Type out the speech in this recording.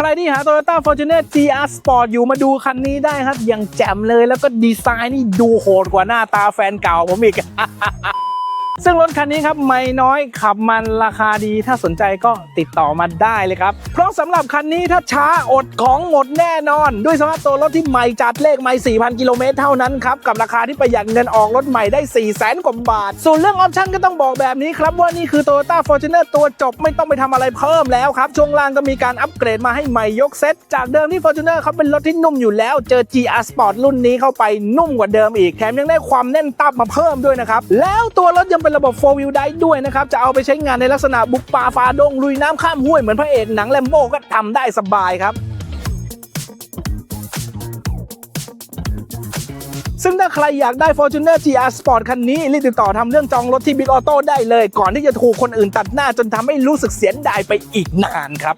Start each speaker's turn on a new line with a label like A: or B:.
A: ใครที่หา Toyota Fortuner GR Sport อยู่มาดูคันนี้ได้ครับอย่างแจ่มเลยแล้วก็ดีไซน์นี่ดูโหดกว่าหน้าตาแฟนเก่าผมอีก ซึ่งรถคันนี้ครับไม่น้อยขับมันราคาดีถ้าสนใจก็ติดต่อมาได้เลยครับ เพราะสำหรับคันนี้ถ้าช้าอดของหมดแน่นอน ด้วยสภาพตัวรถที่ใหม่จัดเลขไม่4,000 กิโลเมตรเท่านั้นครับ กับราคาที่ประหยัดเงินออกรถใหม่ได้ 4 0 0 0 0 0กว่าบาท ส่วนเรื่องออปชั่นก็ต้องบอกแบบนี้ครับ ว่านี่คือ Toyota Fortuner ตัวจบไม่ต้องไปทำอะไรเพิ่มแล้วครับ ช่วงล่างก็มีการอัปเกรดมาให้ใหม่ยกเซตจากเดิมที่ Fortuner เขาเป็นรถที่นุ่มอยู่แล้ว เจอ GR Sport รุ่นนี้เข้าไปนุ่มกว่าเดิมอีกแถมยังได้ความแน่นตับมาเพิ่มด้วยนะครับแล้วตัวรถยังเป็นระบบ 4 wheel drive ด้วยนะครับ จะเอาไปใช้งานในลักษณะบุกป่าฝ่าดง ลุยน้ำข้ามห้วยเหมือนพระเอกหนังแลมโบ้ก็ทำได้สบายครับซึ่งถ้าใครอยากได้ Fortuner GR Sport คันนี้ รีบติดต่อทำเรื่องจองรถที่ Big Auto ได้เลย ก่อนที่จะถูกคนอื่นตัดหน้าจนทำให้รู้สึกเสียดายไปอีกนานครับ